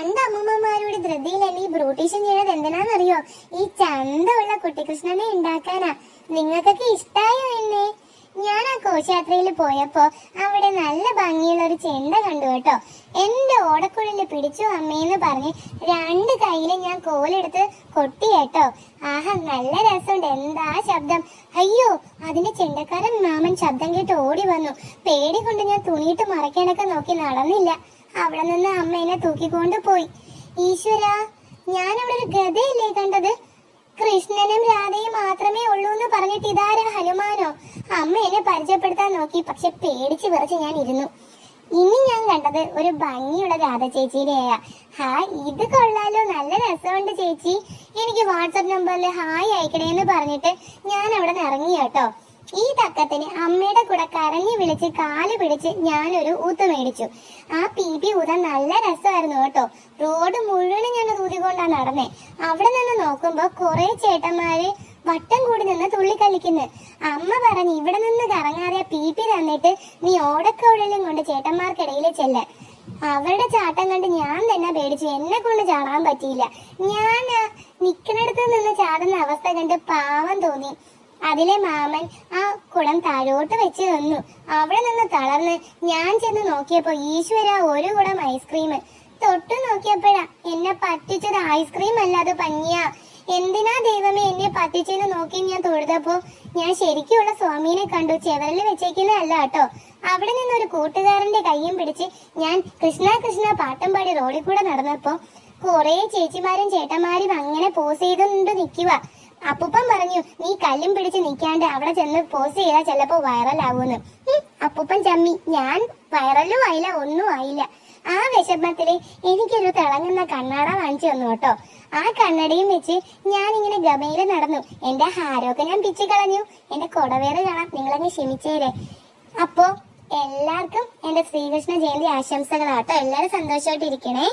പണ്ട് അമ്മൂമ്മമാരോട് ധൃതിയിലല്ലേ ഈ ബ്രൂട്ടീഷൻ ചെയ്യണത്? എന്തിനാണെന്നറിയോ ഈ ചന്തമുള്ള കുട്ടികൃഷ്ണനെ ഉണ്ടാക്കാനാ. നിങ്ങൾക്കൊക്കെ ഇഷ്ടായോ എന്നെ? ഞാൻ ആ കോശയാത്രയിൽ പോയപ്പോ അവിടെ നല്ല ഭംഗിയുള്ള ഒരു ചെണ്ട കണ്ടു കേട്ടോ. എന്റെ ഓടക്കുഴലിൽ പിടിച്ചു അമ്മയെന്ന് പറഞ്ഞ് രണ്ട് കയ്യിലും ഞാൻ കോലെടുത്ത് കൊട്ടി കേട്ടോ. ആഹാ നല്ല രസമുണ്ട്. എന്താ ശബ്ദം? അയ്യോ അതിന്റെ ചെണ്ടക്കാരൻ മാമൻ ശബ്ദം കേട്ട് ഓടി വന്നു. പേടി കൊണ്ട് ഞാൻ തുണിയിട്ട് മറയ്ക്കാനൊക്കെ നോക്കി നടന്നില്ല. അവിടെ നിന്ന് അമ്മ എന്നെ തൂക്കിക്കൊണ്ട് പോയി. ഈശ്വര ഞാൻ അവിടെ ഒരു ഗതയില്ലേ കണ്ടത്? കൃഷ്ണനും രാധയും മാത്രമേ ഉള്ളൂ എന്ന് പറഞ്ഞിട്ട് ഇതാരാ ഹനുമാനോ? അമ്മ എന്നെ പരിചയപ്പെടുത്താൻ നോക്കി പക്ഷെ പേടിച്ച് വിറച്ച് ഞാൻ ഇരുന്നു. ഇനി ഞാൻ കണ്ടത് ഒരു ഭംഗിയുള്ള രാധ ചേച്ചിയുടെയാ ഹായ് ഇത് കൊള്ളാലോ നല്ല രസമുണ്ട് ചേച്ചി. എനിക്ക് വാട്സപ്പ് നമ്പറിൽ ഹായ് അയക്കണേന്ന് പറഞ്ഞിട്ട് ഞാൻ അവിടെ നിന്ന് ഇറങ്ങി കേട്ടോ. ഈ തക്കത്തിന് അമ്മയുടെ കൂടെ കരഞ്ഞു വിളിച്ച് കാൽ പിടിച്ച് ഞാനൊരു ഊത്ത് മേടിച്ചു. ആ പി പി ഊത നല്ല രസമായിരുന്നു കേട്ടോ. റോഡ് മുഴുവനും ഞാൻ ഊതികൊണ്ടാണ് നടന്നേ. അവിടെ നിന്ന് നോക്കുമ്പോ കുറെ ചേട്ടന്മാര് വട്ടം കൂടി നിന്ന് തുള്ളിക്കളിക്കുന്നു. അമ്മ പറഞ്ഞു ഇവിടെ നിന്ന് കറങ്ങാതെ പി പി തന്നിട്ട് നീ ഓടക്കൗഴലും കൊണ്ട് ചേട്ടന്മാർക്കിടയിൽ ചെല്ല. അവരുടെ ചാട്ടം കണ്ട് ഞാൻ തന്നെ പേടിച്ചു. എന്നെ കൊണ്ട് ചാടാൻ പറ്റിയില്ല. ഞാൻ ആ, നിന്ന് ചാടുന്ന അവസ്ഥ കണ്ട് പാവം തോന്നി. അതിലെ മാമൻ ആ കുളം താഴോട്ട് വെച്ച് നിന്നു. അവിടെ നിന്ന് തളർന്ന് ഞാൻ ചെന്ന് നോക്കിയപ്പോ ഈശ്വര ഒരു കുടം ഐസ്ക്രീം തൊട്ടു നോക്കിയപ്പോഴാ എന്നെ പറ്റിച്ചത് ഐസ്ക്രീം അല്ലാതെ പഞ്ഞിയാ. എന്തിനാ ദൈവമേ എന്നെ പറ്റിച്ചെന്ന് നോക്കി ഞാൻ തൊഴുതപ്പോ ഞാൻ ശരിക്കുള്ള സ്വാമീനെ കണ്ടു ചെവറിൽ വെച്ചേക്കുന്നതല്ല കേട്ടോ. അവിടെ നിന്ന് ഒരു കൂട്ടുകാരന്റെ കയ്യും പിടിച്ച് ഞാൻ കൃഷ്ണ കൃഷ്ണ പാട്ടും പാടി റോഡിൽ കൂടെ നടന്നപ്പോ കുറെ ചേച്ചിമാരും ചേട്ടന്മാരും അങ്ങനെ പോസ് ചെയ്തുകൊണ്ട് നിൽക്കുക അപ്പൂപ്പൻ പറഞ്ഞു നീ കല്ലും പിടിച്ച് നിൽക്കാണ്ട് അവിടെ ചെന്ന് പോസ് ചെയ്താൽ ചിലപ്പോ വൈറലാവൂന്ന് അപ്പൂപ്പൻ ചമ്മി ഞാൻ വൈറലും ആയില്ല ഒന്നും ആയില്ല. ആ വിഷമത്തിൽ എനിക്കൊരു തിളങ്ങുന്ന കണ്ണാട വാങ്ങിച്ചു തന്നു കേട്ടോ. ആ കണ്ണടയും വെച്ച് ഞാൻ ഇങ്ങനെ ഗമയിൽ നടന്നു. എന്റെ ഹാരമൊക്കെ ഞാൻ പിച്ചു കളഞ്ഞു. എന്റെ കൊടവേറ് കാണാൻ നിങ്ങളങ്ങ് ക്ഷമിച്ചേരെ. അപ്പോ എല്ലാവർക്കും എന്റെ ശ്രീകൃഷ്ണ ജയന്തി ആശംസകളാട്ടോ എല്ലാരും സന്തോഷമായിട്ടിരിക്കണേ.